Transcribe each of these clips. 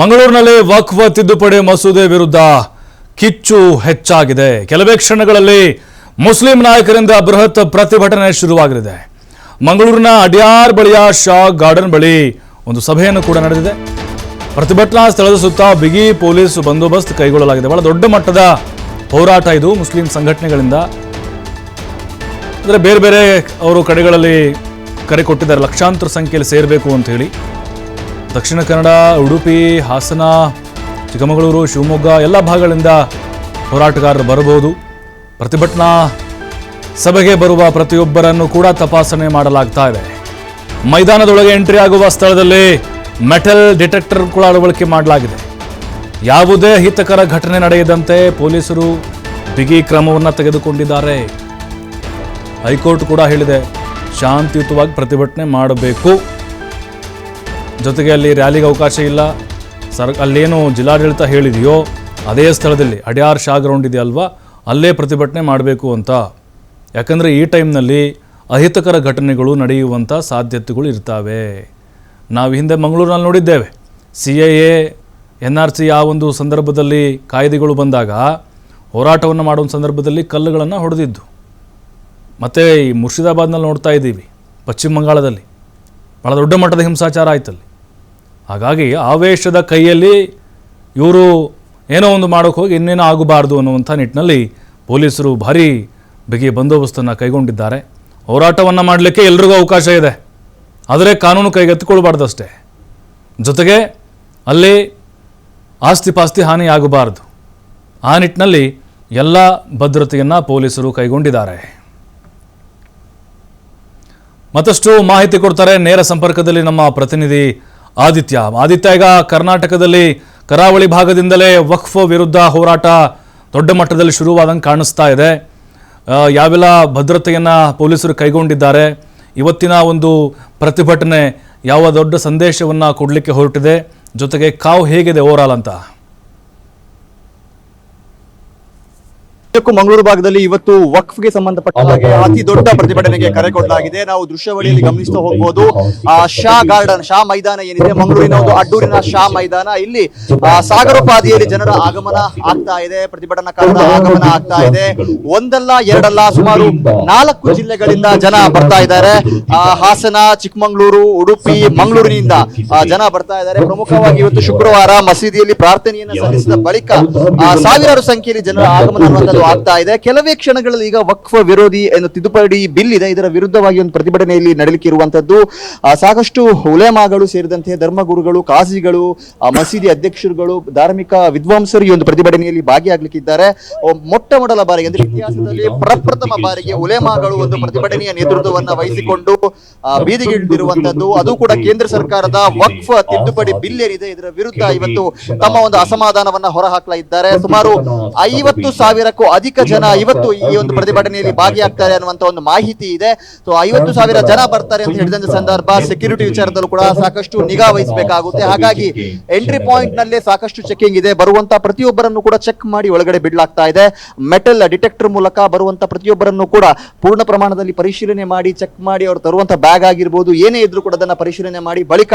ಮಂಗಳೂರಿನಲ್ಲಿ ವಕ್ಫ್ ತಿದ್ದುಪಡಿ ಮಸೂದೆ ವಿರುದ್ಧ ಕಿಚ್ಚು ಹೆಚ್ಚಾಗಿದೆ. ಕೆಲವೇ ಕ್ಷಣಗಳಲ್ಲಿ ಮುಸ್ಲಿಂ ನಾಯಕರಿಂದ ಬೃಹತ್ ಪ್ರತಿಭಟನೆ ಶುರುವಾಗಲಿದೆ. ಮಂಗಳೂರಿನ ಅಡಿಯಾರ್ ಬಳಿಯ ಶಾ ಗಾರ್ಡನ್ ಬಳಿ ಒಂದು ಸಭೆಯನ್ನು ಕೂಡ ನಡೆದಿದೆ. ಪ್ರತಿಭಟನಾ ಸ್ಥಳದ ಸುತ್ತ ಬಿಗಿ ಪೊಲೀಸ್ ಬಂದೋಬಸ್ತ್ ಕೈಗೊಳ್ಳಲಾಗಿದೆ. ಬಹಳ ದೊಡ್ಡ ಮಟ್ಟದ ಹೋರಾಟ ಇದು ಮುಸ್ಲಿಂ ಸಂಘಟನೆಗಳಿಂದ. ಅಂದರೆ ಬೇರೆ ಬೇರೆ ಅವರು ಕಡೆಗಳಲ್ಲಿ ಕರೆ ಕೊಟ್ಟಿದ್ದಾರೆ. ಲಕ್ಷಾಂತರ ಸಂಖ್ಯೆಯಲ್ಲಿ ಸೇರಬೇಕು ಅಂತ ಹೇಳಿ. ದಕ್ಷಿಣ ಕನ್ನಡ, ಉಡುಪಿ, ಹಾಸನ, ಚಿಕ್ಕಮಗಳೂರು, ಶಿವಮೊಗ್ಗ ಎಲ್ಲ ಭಾಗಗಳಿಂದ ಹೋರಾಟಗಾರರು ಬರಬಹುದು. ಪ್ರತಿಭಟನಾ ಸಭೆಗೆ ಬರುವ ಪ್ರತಿಯೊಬ್ಬರನ್ನು ಕೂಡ ತಪಾಸಣೆ ಮಾಡಲಾಗ್ತಾ ಇದೆ. ಮೈದಾನದೊಳಗೆ ಎಂಟ್ರಿ ಆಗುವ ಸ್ಥಳದಲ್ಲಿ ಮೆಟಲ್ ಡಿಟೆಕ್ಟರ್ ಕೂಡ ಅಳವಡಿಕೆ ಮಾಡಲಾಗಿದೆ. ಯಾವುದೇ ಹಿತಕರ ಘಟನೆ ನಡೆಯದಂತೆ ಪೊಲೀಸರು ಬಿಗಿ ಕ್ರಮವನ್ನು ತೆಗೆದುಕೊಂಡಿದ್ದಾರೆ. ಹೈಕೋರ್ಟ್ ಕೂಡ ಹೇಳಿದೆ, ಶಾಂತಿಯುತವಾಗಿ ಪ್ರತಿಭಟನೆ ಮಾಡಬೇಕು. ಜೊತೆಗೆ ಅಲ್ಲಿ ರ್ಯಾಲಿಗೆ ಅವಕಾಶ ಇಲ್ಲ. ಸರ್, ಅಲ್ಲೇನು ಜಿಲ್ಲಾಡಳಿತ ಹೇಳಿದೆಯೋ ಅದೇ ಸ್ಥಳದಲ್ಲಿ ಅಡ್ಯಾರ್ ಶಾ ಗ್ರೌಂಡ್ ಇದೆಯಲ್ವಾ? ಅಲ್ಲೇ ಪ್ರತಿಭಟನೆ ಮಾಡಬೇಕು ಅಂತ. ಯಾಕಂದರೆ ಈ ಟೈಮ್ನಲ್ಲಿ ಅಹಿತಕರ ಘಟನೆಗಳು ನಡೆಯುವಂಥ ಸಾಧ್ಯತೆಗಳು ಇರ್ತವೆ. ನಾವು ಹಿಂದೆ ಮಂಗಳೂರಿನಲ್ಲಿ ನೋಡಿದ್ದೇವೆ. C A A, N R C ಆ ಒಂದು ಸಂದರ್ಭದಲ್ಲಿ ಕಾಯ್ದೆಗಳು ಬಂದಾಗ ಹೋರಾಟವನ್ನು ಮಾಡುವ ಸಂದರ್ಭದಲ್ಲಿ ಕಲ್ಲುಗಳನ್ನು ಹೊಡೆದಿದ್ದು. ಮತ್ತು ಈ ಮುರ್ಷಿದಾಬಾದ್ನಲ್ಲಿ ನೋಡ್ತಾ ಇದ್ದೀವಿ, ಪಶ್ಚಿಮ ಬಂಗಾಳದಲ್ಲಿ. ಭಾಳ ದೊಡ್ಡ ಮಟ್ಟದ ಹಿಂಸಾಚಾರ ಆಯ್ತಲ್ಲಿ. ಹಾಗಾಗಿ ಆವೇಶದ ಕೈಯಲ್ಲಿ ಇವರು ಏನೋ ಒಂದು ಮಾಡೋಕ್ಕೆ ಹೋಗಿ ಇನ್ನೇನೋ ಆಗಬಾರ್ದು ಅನ್ನುವಂಥ ನಿಟ್ಟಿನಲ್ಲಿ ಪೊಲೀಸರು ಭಾರಿ ಬಿಗಿ ಬಂದೋಬಸ್ತನ್ನು ಕೈಗೊಂಡಿದ್ದಾರೆ. ಹೋರಾಟವನ್ನು ಮಾಡಲಿಕ್ಕೆ ಎಲ್ರಿಗೂ ಅವಕಾಶ ಇದೆ. ಆದರೆ ಕಾನೂನು ಕೈಗೆತ್ತಿಕೊಳ್ಬಾರ್ದಷ್ಟೇ ಜೊತೆಗೆ ಅಲ್ಲಿ ಆಸ್ತಿ ಪಾಸ್ತಿ ಹಾನಿ ಆಗಬಾರ್ದು ಆ ನಿಟ್ಟಿನಲ್ಲಿ ಎಲ್ಲ ಭದ್ರತೆಯನ್ನು ಪೊಲೀಸರು ಕೈಗೊಂಡಿದ್ದಾರೆ. ಮತ್ತಷ್ಟು ಮಾಹಿತಿ ಕೊಡ್ತಾರೆ ನೇರ ಸಂಪರ್ಕದಲ್ಲಿ ನಮ್ಮ ಪ್ರತಿನಿಧಿ ಆದಿತ್ಯ. ಆದಿತ್ಯ ಈಗ ಕರ್ನಾಟಕದಲ್ಲಿ ಕರಾವಳಿ ಭಾಗದಿಂದಲೇ ವಕ್ಫ್ ವಿರುದ್ಧ ಹೋರಾಟ ದೊಡ್ಡ ಮಟ್ಟದಲ್ಲಿ ಶುರುವಾದಂಗೆ ಕಾಣಿಸ್ತಾ ಇದೆ. ಯಾವೆಲ್ಲ ಭದ್ರತೆಯನ್ನು ಪೊಲೀಸರು ಕೈಗೊಂಡಿದ್ದಾರೆ, ಇವತ್ತಿನ ಒಂದು ಪ್ರತಿಭಟನೆ ಯಾವ ದೊಡ್ಡ ಸಂದೇಶವನ್ನು ಕೊಡಲಿಕ್ಕೆ ಹೊರಟಿದೆ, ಜೊತೆಗೆ ಕಾವು ಹೇಗಿದೆ ಓವರಾಲ್ ಅಂತ? ಇದಕ್ಕೂ ಮಂಗಳೂರು ಭಾಗದಲ್ಲಿ ಇವತ್ತು ವಕ್ಫ್ಗೆ ಸಂಬಂಧಪಟ್ಟ ಹಾಗೆ ಅತಿ ದೊಡ್ಡ ಪ್ರತಿಭಟನೆಗೆ ಕರೆ ಕೊಡಲಾಗಿದೆ. ನಾವು ದೃಶ್ಯಾವಳಿಯಲ್ಲಿ ಗಮನಿಸ್ತಾ ಹೋಗ್ಬೋದು. ಆ ಶಾ ಗಾರ್ಡನ್ ಶಾ ಮೈದಾನ ಏನಿದೆ? ಮಂಗಳೂರಿನ ಒಂದು ಅಡ್ಡೂರಿನ ಶಾ ಮೈದಾನ. ಇಲ್ಲಿ ಸಾಗರೋಪಾದಿಯಲ್ಲಿ ಜನರ ಆಗಮನ ಆಗ್ತಾ ಇದೆ. ಪ್ರತಿಭಟನಾಕಾರರ ಆಗಮನ ಆಗ್ತಾ ಇದೆ. ಒಂದಲ್ಲ ಎರಡಲ್ಲ ಸುಮಾರು ನಾಲ್ಕು ಜಿಲ್ಲೆಗಳಿಂದ ಜನ ಬರ್ತಾ ಇದ್ದಾರೆ. ಆ, ಹಾಸನ ಚಿಕ್ಕಮಗಳೂರು ಉಡುಪಿ ಮಂಗಳೂರಿನಿಂದ ಜನ ಬರ್ತಾ ಇದ್ದಾರೆ. ಪ್ರಮುಖವಾಗಿ ಇವತ್ತು ಶುಕ್ರವಾರ ಮಸೀದಿಯಲ್ಲಿ ಪ್ರಾರ್ಥನೆಯನ್ನು ಸಲ್ಲಿಸಿದ ಬಳಿಕ ಆ, ಸಾವಿರಾರು ಸಂಖ್ಯೆಯಲ್ಲಿ ಜನರ ಆಗಮನ ಆಗ್ತಾ ಇದೆ. ಕೆಲವೇ ಕ್ಷಣಗಳಲ್ಲಿ ಈಗ ವಕ್ಫ ವಿರೋಧಿ ಎಂದು ತಿದ್ದುಪಡಿ ಬಿಲ್ ಇದೆ. ಇದರ ವಿರುದ್ಧವಾಗಿ ಒಂದು ಪ್ರತಿಭಟನೆಯಲ್ಲಿ ನಡಲಿಕ್ಕೆ ಇರುವಂತದ್ದು ಸಾಕಷ್ಟು ಉಲೇಮಾಗಳು ಸೇರಿದಂತೆ ಧರ್ಮಗುರುಗಳು ಕಾಜಿಗಳು ಮಸೀದಿ ಅಧ್ಯಕ್ಷರುಗಳು ಧಾರ್ಮಿಕ ವಿದ್ವಾಂಸರು ಈ ಒಂದು ಪ್ರತಿಭಟನೆಯಲ್ಲಿ ಭಾಗಿಯಾಗಲಿಕ್ಕಿದ್ದಾರೆ. ಮೊಟ್ಟ ಮೊದಲ ಬಾರಿಗೆ ಅಂದ್ರೆ ಇತಿಹಾಸದಲ್ಲಿ ಪ್ರಪ್ರಥಮ ಬಾರಿಗೆ ಉಲೇಮಾಗಳು ಒಂದು ಪ್ರತಿಭಟನೆಯ ನೇತೃತ್ವವನ್ನು ವಹಿಸಿಕೊಂಡು ಬೀದಿಗಿಳಿದಿರುವಂತದ್ದು ಅದು ಕೂಡ ಕೇಂದ್ರ ಸರ್ಕಾರದ ವಕ್ಫ್ ತಿದ್ದುಪಡಿ ಬಿಲ್ ಏನಿದೆ ಇದರ ವಿರುದ್ಧ ಇವತ್ತು ತಮ್ಮ ಒಂದು ಅಸಮಾಧಾನವನ್ನ ಹೊರಹಾಕ್ಲಾ ಇದ್ದಾರೆ. ಸುಮಾರು ಐವತ್ತು ಸಾವಿರಕ್ಕೂ ಅಧಿಕ ಜನ ಇವತ್ತು ಈ ಒಂದು ಪ್ರತಿಭಟನೆಯಲ್ಲಿ ಭಾಗಿಯಾಗ್ತಾರೆ ಅನ್ನುವಂತ ಒಂದು ಮಾಹಿತಿ ಇದೆ. ಸೊ ಐವತ್ತು ಸಾವಿರ ಜನ ಬರ್ತಾರೆ ಅಂತ ಹೇಳಿದಂತ ಸಂದರ್ಭ ಸೆಕ್ಯೂರಿಟಿ ವಿಚಾರದಲ್ಲೂ ಕೂಡ ಸಾಕಷ್ಟು ನಿಗಾ ವಹಿಸಬೇಕಾಗುತ್ತೆ. ಹಾಗಾಗಿ ಎಂಟ್ರಿ ಪಾಯಿಂಟ್ ನಲ್ಲೇ ಸಾಕಷ್ಟು ಚೆಕಿಂಗ್ ಇದೆ. ಬರುವಂತ ಪ್ರತಿಯೊಬ್ಬರನ್ನು ಕೂಡ ಚೆಕ್ ಮಾಡಿ ಒಳಗಡೆ ಬಿಡ್ಲಾಗ್ತಾ ಇದೆ. ಮೆಟಲ್ ಡಿಟೆಕ್ಟರ್ ಮೂಲಕ ಬರುವಂತ ಪ್ರತಿಯೊಬ್ಬರನ್ನು ಕೂಡ ಪೂರ್ಣ ಪ್ರಮಾಣದಲ್ಲಿ ಪರಿಶೀಲನೆ ಮಾಡಿ ಚೆಕ್ ಮಾಡಿ ಅವರು ತರುವಂತ ಬ್ಯಾಗ್ ಆಗಿರ್ಬೋದು ಏನೇ ಇದ್ರು ಕೂಡ ಅದನ್ನ ಪರಿಶೀಲನೆ ಮಾಡಿ ಬಳಿಕ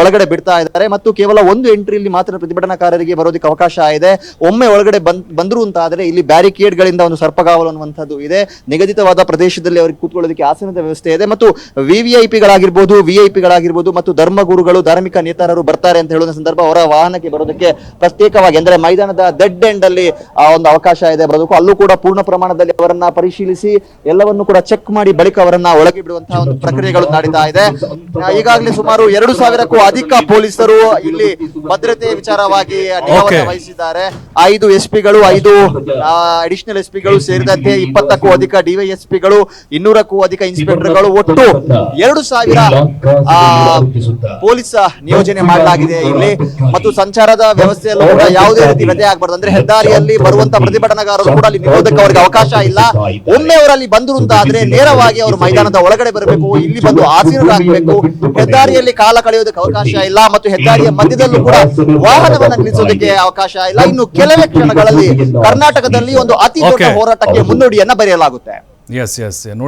ಒಳಗಡೆ ಬಿಡ್ತಾ ಇದ್ದಾರೆ. ಮತ್ತು ಕೇವಲ ಒಂದು ಎಂಟ್ರಿಯಲ್ಲಿ ಮಾತ್ರ ಪ್ರತಿಭಟನಾಕಾರರಿಗೆ ಬರೋದಕ್ಕೆ ಅವಕಾಶ ಇದೆ. ಒಮ್ಮೆ ಒಳಗಡೆ ಬಂದ್ ಬಂದ್ರು ಅಂತ ಆದ್ರೆ ಇಲ್ಲಿ ಬ್ಯಾರಿಕೇಡ್ ಗಳಿಂದ ಒಂದು ಸರ್ಪಗಾವಲು ಅನ್ನುವಂಥದ್ದು ಇದೆ. ನಿಗದಿತವಾದ ಪ್ರದೇಶದಲ್ಲಿ ಅವರಿಗೆ ಕೂತ್ಕೊಳ್ಳೋದಕ್ಕೆ ಆಸನದ ವ್ಯವಸ್ಥೆ ಇದೆ. ಮತ್ತು ವಿವಿಐಪಿಗಳಾಗಿರ್ಬೋದು ವಿಐಪಿಗಳಾಗಿರ್ಬೋದು ಮತ್ತು ಧರ್ಮಗುರುಗಳು ಧಾರ್ಮಿಕ ನೇತಾರರು ಬರ್ತಾರೆ ಅಂತ ಹೇಳುವ ಸಂದರ್ಭ ಅವರ ವಾಹನಕ್ಕೆ ಬರೋದಕ್ಕೆ ಪ್ರತ್ಯೇಕವಾಗಿ ಅಂದರೆ ಮೈದಾನದ ಡೆಡ್ ಎಂಡ್ ಅಲ್ಲಿ ಆ ಒಂದು ಅವಕಾಶ ಇದೆ ಬರೋದಕ್ಕೂ ಅಲ್ಲೂ ಕೂಡ ಪೂರ್ಣ ಪ್ರಮಾಣದಲ್ಲಿ ಅವರನ್ನ ಪರಿಶೀಲಿಸಿ ಎಲ್ಲವನ್ನು ಕೂಡ ಚೆಕ್ ಮಾಡಿ ಬಳಿಕ ಅವರನ್ನ ಒಳಗೆ ಬಿಡುವಂತಹ ಒಂದು ಪ್ರಕ್ರಿಯೆಗಳು ನಡೀತಾ ಇದೆ. ಈಗಾಗಲೇ ಸುಮಾರು ಎರಡು ಸಾವಿರಕ್ಕೂ ಅಧಿಕ ಪೊಲೀಸರು ಇಲ್ಲಿ ಭದ್ರತೆ ವಿಚಾರವಾಗಿ ವಹಿಸಿದ್ದಾರೆ. ಐದು ಎಸ್ ಪಿಗಳು ಐದು ಅಡಿಷನಲ್ ಎಸ್ ಪಿಗಳು ಸೇರಿದಂತೆ ಇಪ್ಪತ್ತಕ್ಕೂ ಅಧಿಕ ಡಿವೈಎಸ್ಪಿಗಳು ಇನ್ನೂರಕ್ಕೂ ಅಧಿಕ ಇನ್ಸ್ಪೆಕ್ಟರ್ಗಳು ಒಟ್ಟು ಎರಡು ಸಾವಿರ ಪೊಲೀಸ್ ನಿಯೋಜನೆ ಮಾಡಲಾಗಿದೆ ಇಲ್ಲಿ ಮತ್ತು ಸಂಚಾರದ ವ್ಯವಸ್ಥೆಯಲ್ಲೂ ಕೂಡ ಯಾವುದೇ ರೀತಿ ವ್ಯತ್ಯಯ ಆಗಬಾರ್ದು ಅಂದ್ರೆ ಹೆದ್ದಾರಿಯಲ್ಲಿ ಬರುವಂತ ಪ್ರತಿಭಟನಾಕಾರರು ಕೂಡ ಅಲ್ಲಿ ನಿರೋಧಕ್ಕೆ ಅವರಿಗೆ ಅವಕಾಶ ಇಲ್ಲ ಒಮ್ಮೆ ಅವರಲ್ಲಿ ಬಂದ್ರು ಅಂತ ಆದ್ರೆ ನೇರವಾಗಿ ಅವರು ಮೈದಾನದ ಒಳಗಡೆ ಬರಬೇಕು ಇಲ್ಲಿ ಬಂದು ಆಸೀನರಾಗಬೇಕು ಹೆದ್ದಾರಿಯಲ್ಲಿ ಕಾಲ ಕಳೆಯೋದಕ್ಕೆ ಅವಕಾಶ ಇಲ್ಲ ಮತ್ತು ಹೆದ್ದಾರಿಯ ಮಧ್ಯದಲ್ಲೂ ಕೂಡ ವಾಹನವನ್ನು ನಿಲ್ಲಿಸೋದಕ್ಕೆ ಅವಕಾಶ ಇಲ್ಲ ಇನ್ನು ಕೆಲವೇ ಕ್ಷಣಗಳಲ್ಲಿ ಕರ್ನಾಟಕದಲ್ಲಿ ಒಂದು ಅತಿ ದೊಡ್ಡ ಹೋರಾಟಕ್ಕೆ ಮುನ್ನುಡಿಯನ್ನ ಬರೆಯಲಾಗುತ್ತೆ. S S